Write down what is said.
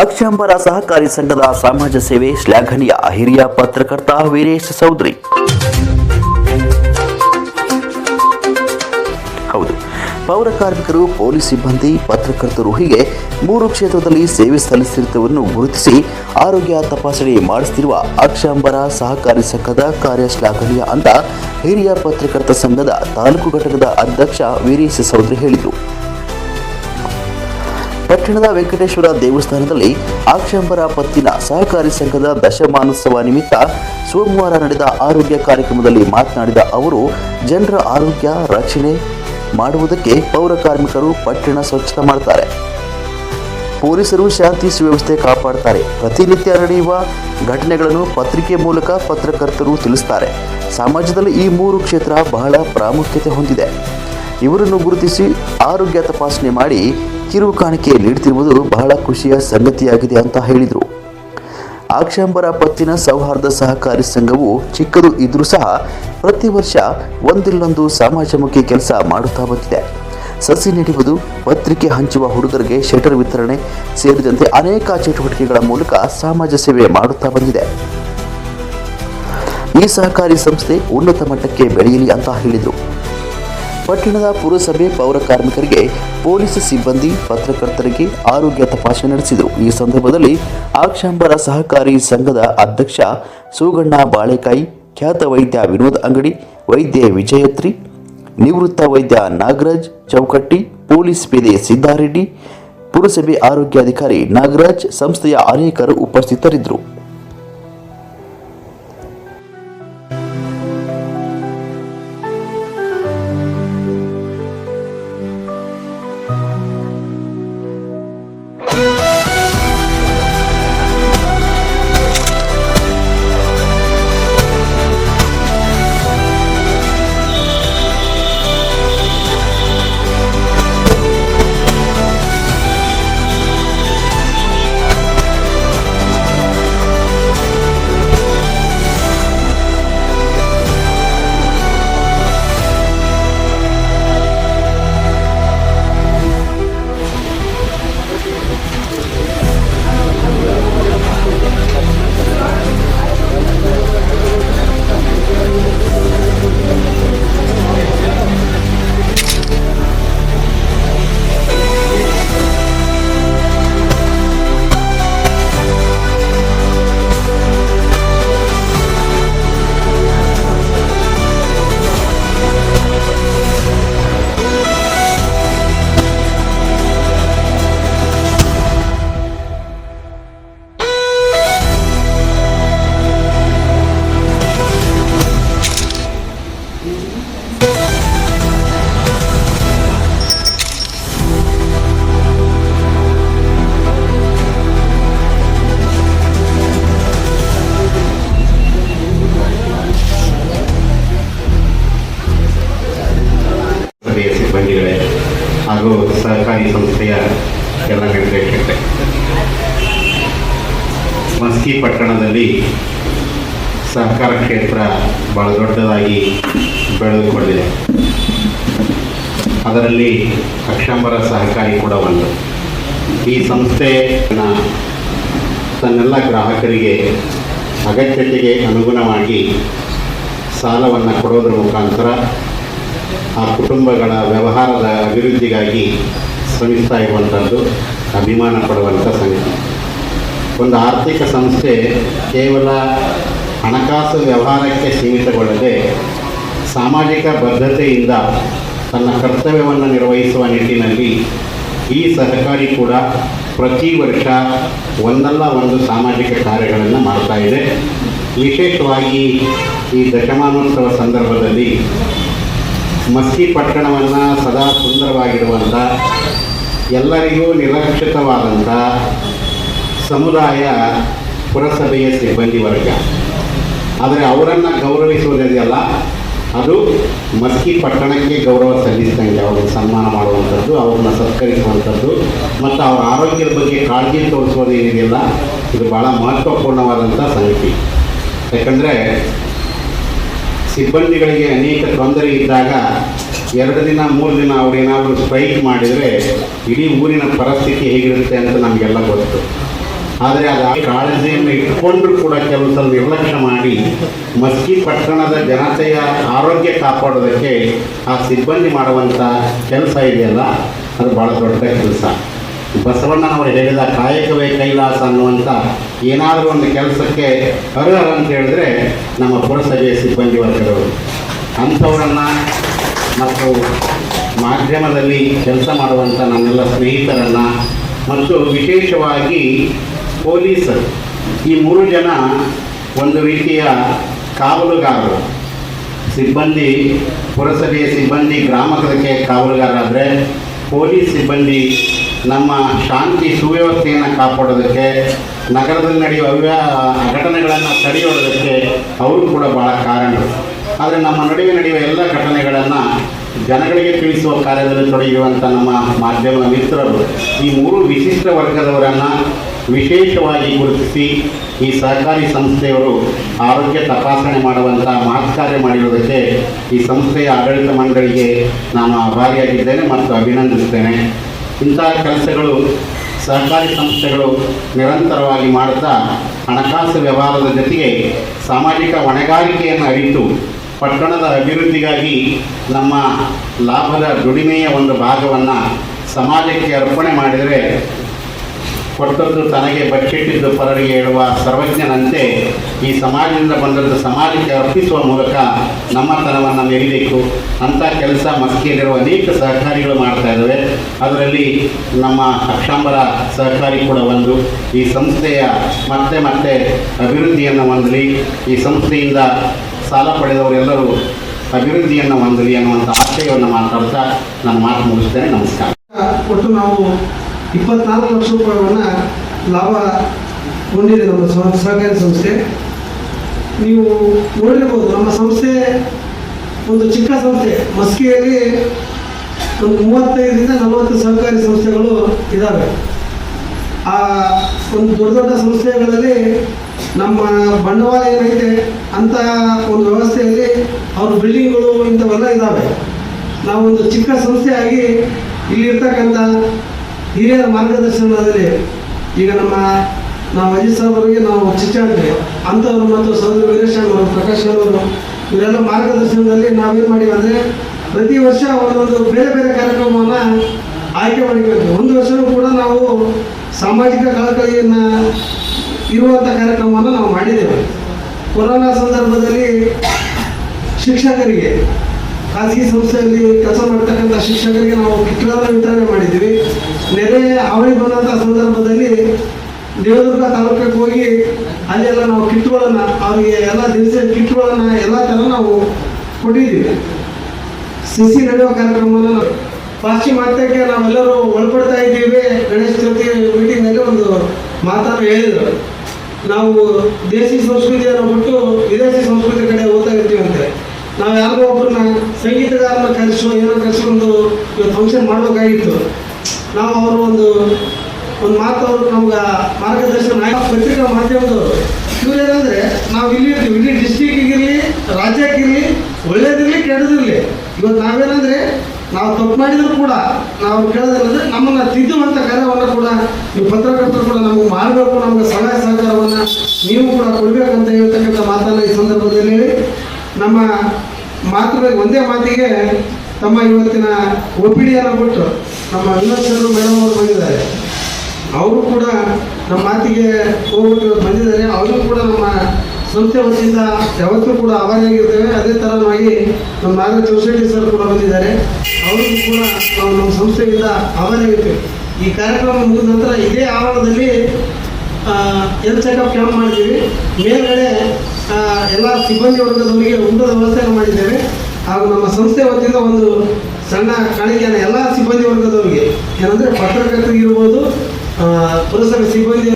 ಅಕ್ಷಂಬರ ಸಹಕಾರಿ ಸಂಘದ ಸಮಾಜ ಸೇವೆ ಶ್ಲಾಘನೀಯ. ಹಿರಿಯ ಪತ್ರಕರ್ತ ವೀರೇಶ್ ಚೌಧರಿ. ಹೌದು, ಪೌರ ಕಾರ್ಮಿಕರು, ಪೊಲೀಸ್ ಸಿಬ್ಬಂದಿ, ಪತ್ರಕರ್ತರು ಹೀಗೆ ಮೂರು ಕ್ಷೇತ್ರದಲ್ಲಿ ಸೇವೆ ಸಲ್ಲಿಸಿರುವುದನ್ನು ಗುರುತಿಸಿ ಆರೋಗ್ಯ ತಪಾಸಣೆ ಮಾಡಿಸುತ್ತಿರುವ ಅಕ್ಷಾಂಬರ ಸಹಕಾರಿ ಸಂಘದ ಕಾರ್ಯ ಶ್ಲಾಘನೀಯ ಅಂತ ಹಿರಿಯ ಪತ್ರಕರ್ತ ಸಂಘದ ತಾಲೂಕು ಘಟಕದ ಅಧ್ಯಕ್ಷ ವೀರೇಶ್ ಚೌಧರಿ ಹೇಳಿದರು ಪಟ್ಟಣದ ವೆಂಕಟೇಶ್ವರ ದೇವಸ್ಥಾನದಲ್ಲಿ ಆಕ್ಷಂಬರ ಪತ್ತಿನ ಸಹಕಾರಿ ಸಂಘದ ದಶಮಾನೋತ್ಸವ ನಿಮಿತ್ತ ಸೋಮವಾರ ನಡೆದ ಆರೋಗ್ಯ ಕಾರ್ಯಕ್ರಮದಲ್ಲಿ ಮಾತನಾಡಿದ ಅವರು, ಜನರ ಆರೋಗ್ಯ ರಕ್ಷಣೆ ಮಾಡುವುದಕ್ಕೆ ಪೌರ ಕಾರ್ಮಿಕರು ಪಟ್ಟಣ ಸ್ವಚ್ಛತೆ ಮಾಡ್ತಾರೆ ಪೊಲೀಸರು ಶಾಂತಿ ಸುವ್ಯವಸ್ಥೆ ಕಾಪಾಡುತ್ತಾರೆ. ಪ್ರತಿನಿತ್ಯ ನಡೆಯುವ ಘಟನೆಗಳನ್ನು ಪತ್ರಿಕೆ ಮೂಲಕ ಪತ್ರಕರ್ತರು ತಿಳಿಸ್ತಾರೆ ಸಮಾಜದಲ್ಲಿ ಈ ಮೂರು ಕ್ಷೇತ್ರ ಬಹಳ ಪ್ರಾಮುಖ್ಯತೆ ಹೊಂದಿದೆ. ಇವರನ್ನು ಗುರುತಿಸಿ ಆರೋಗ್ಯ ತಪಾಸಣೆ ಮಾಡಿ ಕಿರು ಕಾಣಿಕೆ ನೀಡುತ್ತಿರುವುದು ಬಹಳ ಖುಷಿಯ ಸಂಗತಿಯಾಗಿದೆ ಅಂತ ಹೇಳಿದರು. ಆಕ್ಷಾಂಬರ ಪತ್ತಿನ ಸೌಹಾರ್ದ ಸಹಕಾರಿ ಸಂಘವು ಚಿಕ್ಕದು ಇದ್ರೂ ಸಹ ಪ್ರತಿ ವರ್ಷ ಒಂದಿಲ್ಲೊಂದು ಸಮಾಜಮುಖಿ ಕೆಲಸ ಮಾಡುತ್ತಾ ಬಂದಿದೆ. ಸಸಿ ನೆಡುವುದು, ಪತ್ರಿಕೆ ಹಂಚುವ ಹುಡುಗರಿಗೆ ಶಟರ್ ವಿತರಣೆ ಸೇರಿದಂತೆ ಅನೇಕ ಚಟುವಟಿಕೆಗಳ ಮೂಲಕ ಸಮಾಜ ಸೇವೆ ಮಾಡುತ್ತಾ ಬಂದಿದೆ. ಈ ಸಹಕಾರಿ ಸಂಸ್ಥೆ ಉನ್ನತ ಮಟ್ಟಕ್ಕೆ ಬೆಳೆಯಲಿ ಅಂತ ಹೇಳಿದರು. ಪಟ್ಟಣದ ಪುರಸಭೆ ಪೌರ ಕಾರ್ಮಿಕರಿಗೆ ಪೊಲೀಸ್ ಸಿಬ್ಬಂದಿ, ಪತ್ರಕರ್ತರಿಗೆ ಆರೋಗ್ಯ ತಪಾಸಣೆ ನಡೆಸಿದರು. ಈ ಸಂದರ್ಭದಲ್ಲಿ ಆಕ್ಷಾಂಬರ ಸಹಕಾರಿ ಸಂಘದ ಅಧ್ಯಕ್ಷ ಸೂಗಣ್ಣ ಬಾಳೆಕಾಯಿ, ಖ್ಯಾತ ವೈದ್ಯ ವಿನೋದ್ ಅಂಗಡಿ, ವೈದ್ಯ ವಿಜಯತ್ರಿ, ನಿವೃತ್ತ ವೈದ್ಯ ನಾಗರಾಜ್ ಚೌಕಟ್ಟಿ, ಪೊಲೀಸ್ ಪೇದೆ ಸಿದ್ದಾರೆಡ್ಡಿ, ಪುರಸಭೆ ಆರೋಗ್ಯಾಧಿಕಾರಿ ನಾಗರಾಜ್, ಸಂಸ್ಥೆಯ ಅನೇಕರು ಉಪಸ್ಥಿತರಿದ್ದರು. ಕ್ಷೇತ್ರ ಬಹಳ ದೊಡ್ಡದಾಗಿ ಬೆಳೆದುಕೊಂಡಿದೆ. ಅದರಲ್ಲಿ ಅಕ್ಷಂಬರ ಸಹಕಾರಿ ಕೂಡ ಒಂದು. ಈ ಸಂಸ್ಥೆ ತನ್ನೆಲ್ಲ ಗ್ರಾಹಕರಿಗೆ ಅಗತ್ಯತೆಗೆ ಅನುಗುಣವಾಗಿ ಸಾಲವನ್ನು ಕೊಡೋದ್ರ ಮುಖಾಂತರ ಆ ಕುಟುಂಬಗಳ ವ್ಯವಹಾರದ ಅಭಿವೃದ್ಧಿಗಾಗಿ ಶ್ರಮಿಸ್ತಾ ಇರುವಂಥದ್ದು ಅಭಿಮಾನ ಪಡುವಂಥ ಸಂಗತಿ ಒಂದು ಆರ್ಥಿಕ ಸಂಸ್ಥೆ ಕೇವಲ ಹಣಕಾಸು ವ್ಯವಹಾರಕ್ಕೆ ಸೀಮಿತಗೊಳ್ಳದೆ ಸಾಮಾಜಿಕ ಬದ್ಧತೆಯಿಂದ ತನ್ನ ಕರ್ತವ್ಯವನ್ನು ನಿರ್ವಹಿಸುವ ನಿಟ್ಟಿನಲ್ಲಿ ಈ ಸಹಕಾರಿ ಕೂಡ ಪ್ರತಿ ವರ್ಷ ಒಂದಲ್ಲ ಒಂದು ಸಾಮಾಜಿಕ ಕಾರ್ಯಗಳನ್ನು ಮಾಡ್ತಾ ಇದೆ. ವಿಶೇಷವಾಗಿ ಈ ದಶಮಾನೋತ್ಸವ ಸಂದರ್ಭದಲ್ಲಿ ಮಸ್ಕಿ ಪಟ್ಟಣವನ್ನು ಸದಾ ಸುಂದರವಾಗಿರುವಂಥ ಎಲ್ಲರಿಗೂ ನಿರಕ್ಷಿತವಾದಂಥ ಸಮುದಾಯ ಪುರಸಭೆಯ ಸಿಬ್ಬಂದಿ ವರ್ಗ. ಆದರೆ ಅವರನ್ನು ಗೌರವಿಸುವುದಿದೆಯಲ್ಲ ಅದು ಮಸ್ಕಿ ಪಟ್ಟಣಕ್ಕೆ ಗೌರವ ಸಲ್ಲಿಸಿದಂಗೆ ಅವ್ರಿಗೆ ಸನ್ಮಾನ ಮಾಡುವಂಥದ್ದು, ಅವ್ರನ್ನ ಸತ್ಕರಿಸುವಂಥದ್ದು, ಮತ್ತು ಅವರ ಆರೋಗ್ಯದ ಬಗ್ಗೆ ಕಾಳಜಿ ತೋರಿಸೋದು ಏನಿದೆಯಲ್ಲ, ಇದು ಭಾಳ ಮಹತ್ವಪೂರ್ಣವಾದಂಥ ಸಂಗತಿ. ಯಾಕಂದರೆ ಸಿಬ್ಬಂದಿಗಳಿಗೆ ಅನೇಕ ತೊಂದರೆ ಇದ್ದಾಗ ಎರಡು ದಿನ, ಮೂರು ದಿನ ಅವ್ರೇನಾದರೂ ಸ್ಟ್ರೈಕ್ ಮಾಡಿದರೆ ಇಡೀ ಊರಿನ ಪರಿಸ್ಥಿತಿ ಹೇಗಿರುತ್ತೆ ಅಂತ ನಮಗೆಲ್ಲ ಗೊತ್ತು. ಆದರೆ ಅದು ಕಾಳಜಿಯನ್ನು ಇಟ್ಟುಕೊಂಡು ಕೂಡ ಕೆಲವು ಸಲ ನಿರ್ಲಕ್ಷ್ಯ ಮಾಡಿ ಮಸ್ಕಿ ಪಟ್ಟಣದ ಜನತೆಯ ಆರೋಗ್ಯ ಕಾಪಾಡೋದಕ್ಕೆ ಆ ಸಿಬ್ಬಂದಿ ಮಾಡುವಂಥ ಕೆಲಸ ಇದೆಯಲ್ಲ, ಅದು ಭಾಳ ದೊಡ್ಡ ಕೆಲಸ. ಬಸವಣ್ಣನವರು ಹೇಳಿದ ಕಾಯಕವೇ ಕೈಲಾಸ ಅನ್ನುವಂಥ ಏನಾದರೂ ಒಂದು ಕೆಲಸಕ್ಕೆ ಅರ್ಹರು ಅಂತ ಹೇಳಿದ್ರೆ ನಮ್ಮ ಪುರಸಭೆಯ ಸಿಬ್ಬಂದಿ ವರ್ಗದವರು. ಅಂಥವರನ್ನು ಮತ್ತು ಮಾಧ್ಯಮದಲ್ಲಿ ಕೆಲಸ ಮಾಡುವಂಥ ನನ್ನೆಲ್ಲ ಸ್ನೇಹಿತರನ್ನು ಮತ್ತು ವಿಶೇಷವಾಗಿ ಪೊಲೀಸರು. ಈ ಮೂರು ಜನ ಒಂದು ರೀತಿಯ ಕಾವಲುಗಾರರು. ಸಿಬ್ಬಂದಿ, ಪುರಸಭೆಯ ಸಿಬ್ಬಂದಿ ಗ್ರಾಮಕ್ಕೆ ಕಾವಲುಗಾರರಾದರೆ ಪೊಲೀಸ್ ಸಿಬ್ಬಂದಿ ನಮ್ಮ ಶಾಂತಿ ಸುವ್ಯವಸ್ಥೆಯನ್ನು ಕಾಪಾಡೋದಕ್ಕೆ, ನಗರದಲ್ಲಿ ನಡೆಯುವ ಅವ್ಯ ಘಟನೆಗಳನ್ನು ತಡೆಯೋದಕ್ಕೆ ಅವರು ಕೂಡ ಭಾಳ ಕಾರಣರು. ಆದರೆ ನಮ್ಮ ನಡುವೆ ನಡೆಯುವ ಎಲ್ಲ ಘಟನೆಗಳನ್ನು ಜನಗಳಿಗೆ ತಿಳಿಸುವ ಕಾರ್ಯದಲ್ಲಿ ತೊಡಗಿರುವಂಥ ನಮ್ಮ ಮಾಧ್ಯಮ ಮಿತ್ರರು. ಈ ಮೂರು ವಿಶಿಷ್ಟ ವರ್ಗದವರನ್ನು ವಿಶೇಷವಾಗಿ ಗುರುತಿಸಿ ಈ ಸಹಕಾರಿ ಸಂಸ್ಥೆಯವರು ಆರೋಗ್ಯ ತಪಾಸಣೆ ಮಾಡುವಂಥ ಮಹತ್ ಕಾರ್ಯ ಮಾಡಿರುವುದಕ್ಕೆ ಈ ಸಂಸ್ಥೆಯ ಆಡಳಿತ ಮಂಡಳಿಗೆ ನಾನು ಆಭಾರಿಯಾಗಿದ್ದೇನೆ ಮತ್ತು ಅಭಿನಂದಿಸುತ್ತೇನೆ. ಇಂತಹ ಕೆಲಸಗಳು ಸಹಕಾರಿ ಸಂಸ್ಥೆಗಳು ನಿರಂತರವಾಗಿ ಮಾಡುತ್ತಾ ಹಣಕಾಸು ವ್ಯವಹಾರದ ಜೊತೆಗೆ ಸಾಮಾಜಿಕ ಹೊಣೆಗಾರಿಕೆಯನ್ನು ಅರಿತು ಪಟ್ಟಣದ ಅಭಿವೃದ್ಧಿಗಾಗಿ ನಮ್ಮ ಲಾಭದ ದುಡಿಮೆಯ ಒಂದು ಭಾಗವನ್ನು ಸಮಾಜಕ್ಕೆ ಅರ್ಪಣೆ ಮಾಡಿದರೆ ಕೊಟ್ಟದ್ದು ತನಗೆ ಬಚ್ಚಿಟ್ಟಿದ್ದು ಪರರಿಗೆ ಹೇಳುವ ಸರ್ವಜ್ಞನಂತೆ ಈ ಸಮಾಜದಿಂದ ಬಂದದ್ದು ಸಮಾಜಕ್ಕೆ ಅರ್ಪಿಸುವ ಮೂಲಕ ನಮ್ಮತನವನ್ನು ಮೆರಿಬೇಕು. ಅಂಥ ಕೆಲಸ ಮಸ್ಕಿಯಲ್ಲಿರುವ ಅನೇಕ ಸಹಕಾರಿಗಳು ಮಾಡ್ತಾ ಇದ್ದಾವೆ. ಅದರಲ್ಲಿ ನಮ್ಮ ಅಕ್ಷಾಂಬರ ಸಹಕಾರಿ ಕೂಡ ಒಂದು. ಈ ಸಂಸ್ಥೆಯ ಮತ್ತೆ ಮತ್ತೆ ಅಭಿವೃದ್ಧಿಯನ್ನು ಹೊಂದಲಿ. ಈ ಸಂಸ್ಥೆಯಿಂದ ಸಾಲ ಪಡೆದವರೆಲ್ಲರೂ ಅಭಿವೃದ್ಧಿಯನ್ನು ಹೊಂದಲಿ ಅನ್ನುವಂಥ ಆಶಯವನ್ನು ಮಾತಾಡ್ತಾ ನಾನು ಮಾತು ಮುಗಿಸ್ತೇನೆ. ನಮಸ್ಕಾರ. ಒಟ್ಟು ನಾವು ಇಪ್ಪತ್ನಾಲ್ಕು ಲಕ್ಷ ರೂಪಾಯಿಗಳನ್ನು ಲಾಭ ಹೊಂದಿದೆ ನಮ್ಮ ಸಹ- ಸಹಕಾರಿ ಸಂಸ್ಥೆ. ನೀವು ನೋಡಿರ್ಬೋದು ನಮ್ಮ ಸಂಸ್ಥೆ ಒಂದು ಚಿಕ್ಕ ಸಂಸ್ಥೆ. ಮಸ್ಕಿಯಲ್ಲಿ ಒಂದು ಮೂವತ್ತೈದರಿಂದ ನಲವತ್ತು ಸಹಕಾರಿ ಸಂಸ್ಥೆಗಳು ಇದ್ದಾವೆ ಆ ಒಂದು ದೊಡ್ಡ ದೊಡ್ಡ ಸಂಸ್ಥೆಗಳಲ್ಲಿ ನಮ್ಮ ಬಂಡವಾಳ ಏನೈತೆ ಅಂತ ಒಂದು ವ್ಯವಸ್ಥೆಯಲ್ಲಿ ಅವ್ರ ಬಿಲ್ಡಿಂಗ್ಗಳು ಇಂಥವೆಲ್ಲ ಇದ್ದಾವೆ ನಾವೊಂದು ಚಿಕ್ಕ ಸಂಸ್ಥೆಯಾಗಿ ಇಲ್ಲಿರ್ತಕ್ಕಂಥ ಹಿರಿಯರ ಮಾರ್ಗದರ್ಶನದಲ್ಲಿ ಈಗ ನಮ್ಮ ನಾವು ಅಜಿತ್ ಅವರಿಗೆ ನಾವು ಚಿಚ್ಚಾಡ್ತೀವಿ. ಅಂಥವ್ರು ಮತ್ತು ಸಹೋದರ ವೀರೇಶ್ ಅವರು, ಪ್ರಕಾಶ್ ಅವರು ಇವರೆಲ್ಲ ಮಾರ್ಗದರ್ಶನದಲ್ಲಿ ನಾವೇನು ಮಾಡಿವಿ ಅಂದರೆ ಪ್ರತಿ ವರ್ಷ ಒಂದೊಂದು ಬೇರೆ ಬೇರೆ ಕಾರ್ಯಕ್ರಮವನ್ನು ಆಯ್ಕೆ ಮಾಡಿಕೊಳ್ತೀವಿ. ಒಂದು ವರ್ಷವೂ ಕೂಡ ನಾವು ಸಾಮಾಜಿಕ ಕಳಕಳಿಯನ್ನು ಇರುವಂಥ ಕಾರ್ಯಕ್ರಮವನ್ನು ನಾವು ಮಾಡಿದ್ದೇವೆ. ಕೊರೋನಾ ಸಂದರ್ಭದಲ್ಲಿ ಶಿಕ್ಷಕರಿಗೆ ಖಾಸಗಿ ಸಂಸ್ಥೆಯಲ್ಲಿ ಕೆಲಸ ಮಾಡ್ತಕ್ಕಂಥ ಶಿಕ್ಷಕರಿಗೆ ನಾವು ಕಿಟ್ಗಳನ್ನು ವಿತರಣೆ ಮಾಡಿದ್ದೀವಿ. ನೆರೆ ಹಾವಳಿ ಬಂದಂಥ ಸಂದರ್ಭದಲ್ಲಿ ದೇವದುರ್ಗ ತಾಲೂಕಿಗೆ ಹೋಗಿ ಅಲ್ಲೆಲ್ಲ ನಾವು ಕಿಟ್ಗಳನ್ನು ಅವರಿಗೆ ಎಲ್ಲ ದಿನಸಿ ಕಿಟ್ಗಳನ್ನು ಎಲ್ಲ ಥರ ನಾವು ಕೊಟ್ಟಿದ್ದೀವಿ. ಸಿಸಿ ನಡೆಯುವ ಕಾರ್ಯಕ್ರಮವನ್ನು ಪಾಶ್ಚಿಮಾತ್ಯಕ್ಕೆ ನಾವೆಲ್ಲರೂ ಒಳಪಡ್ತಾ ಇದ್ದೀವಿ. ಗಣೇಶ ಚತುರ್ಥಿ ಮೀಟಿಂಗ್ನಲ್ಲಿ ಒಂದು ಮಾತನ್ನು ಹೇಳಿದರು. ನಾವು ದೇಸಿ ಸಂಸ್ಕೃತಿಯನ್ನು ಬಿಟ್ಟು ವಿದೇಶಿ ಸಂಸ್ಕೃತಿ ಕಡೆ ಹೋಗ್ತಾ ಇರ್ತೀವಿ ಅಂತೆ ನಾವು ಯಾರಿಗೋ ಒಬ್ಬರನ್ನ ಸಂಗೀತಗಾರನ ಕರೆಸೋ ಏನೋ ಕರೆಸ್ಕೊಂಡು ಫಂಕ್ಷನ್ ಮಾಡಬೇಕಾಗಿತ್ತು. ನಾವು ಅವರು ಒಂದು ಒಂದು ಮಾತು ಅವರು ನಮ್ಗೆ ಮಾರ್ಗದರ್ಶನ ಪತ್ರಿಕಾ ಮಾಧ್ಯಮದವರು. ಇವ್ರು ಏನಂದರೆ ನಾವು ಇಲ್ಲಿ ಇರ್ತೀವಿ. ಇಡೀ ಡಿಸ್ಟಿಕ್ಕಿಗಿರಲಿ ರಾಜ್ಯಕ್ಕಿರಲಿ ಒಳ್ಳೇದಿರಲಿ ಕೆಡದಿರಲಿ ಇವತ್ತು ನಾವೇನಂದರೆ, ನಾವು ತಪ್ಪು ಮಾಡಿದ್ರು ಕೂಡ ನಾವು ಕೇಳೋದೇನಂದ್ರೆ, ನಮ್ಮನ್ನು ತಿದ್ದುವಂಥ ಕಾರ್ಯವನ್ನು ಕೂಡ ನೀವು ಪತ್ರಕರ್ತರು ಕೂಡ ನಮಗೆ ಮಾಡಬೇಕು ನಮಗೆ ಸಲಹೆ ಸಹಕಾರವನ್ನು ನೀವು ಕೂಡ ಕೊಡಬೇಕಂತ ಹೇಳ್ತಕ್ಕಂಥ ಮಾತನ್ನು ಈ ಸಂದರ್ಭದಲ್ಲಿ ಹೇಳಿ. ನಮ್ಮ ಮಾತೃ ಒಂದೇ ಮಾತಿಗೆ ತಮ್ಮ ಇವತ್ತಿನ ಒಪಿಡಿಯನ್ನು ಕೊಟ್ಟು ನಮ್ಮ ವಿಮರ್ಶಕರು ಮೇಡಮ್ ಅವರು ಬಂದಿದ್ದಾರೆ. ಅವರು ಕೂಡ ನಮ್ಮ ಮಾತಿಗೆ ಹೋಗ್ಬಿಟ್ಟು ಬಂದಿದ್ದಾರೆ. ಅವರು ಕೂಡ ನಮ್ಮ ಸಂಸ್ಥೆ ವತಿಯಿಂದ ಯಾವತ್ತೂ ಕೂಡ ಆಭಾರಿಯಾಗಿರ್ತೇವೆ ಅದೇ ಥರವಾಗಿ ನಮ್ಮ ನಾಗರಾಜ್ ಸೊಸೈಟಿ ಸರ್ ಕೂಡ ಬಂದಿದ್ದಾರೆ. ಅವರಿಗೂ ಕೂಡ ನಾವು ನಮ್ಮ ಸಂಸ್ಥೆಯಿಂದ ಆಭಾರಿಯಾಗಿರ್ತೇವೆ ಈ ಕಾರ್ಯಕ್ರಮ ಮುಗಿದ ನಂತರ ಇದೇ ಆವರಣದಲ್ಲಿ ಎಲ್ ಚೆಕಪ್ ಕ್ಯಾಂಪ್ ಮಾಡಿದ್ದೀವಿ ಮೇಲ್ಗಡೆ ಎಲ್ಲ ಸಿಬ್ಬಂದಿ ವರ್ಗದವರಿಗೆ ಊಟದ ವ್ಯವಸ್ಥೆಯನ್ನು ಮಾಡಿದ್ದೇವೆ. ಹಾಗೂ ನಮ್ಮ ಸಂಸ್ಥೆ ವತಿಯಿಂದ ಒಂದು ಸಣ್ಣ ಕಾಣಿಕೆಯನ್ನು ಎಲ್ಲ ಸಿಬ್ಬಂದಿ ವರ್ಗದವರಿಗೆ, ಏನಂದರೆ ಪತ್ರಕರ್ತರಿಗಿರ್ಬೋದು ಪುರಸಭೆ ಸಿಬ್ಬಂದಿ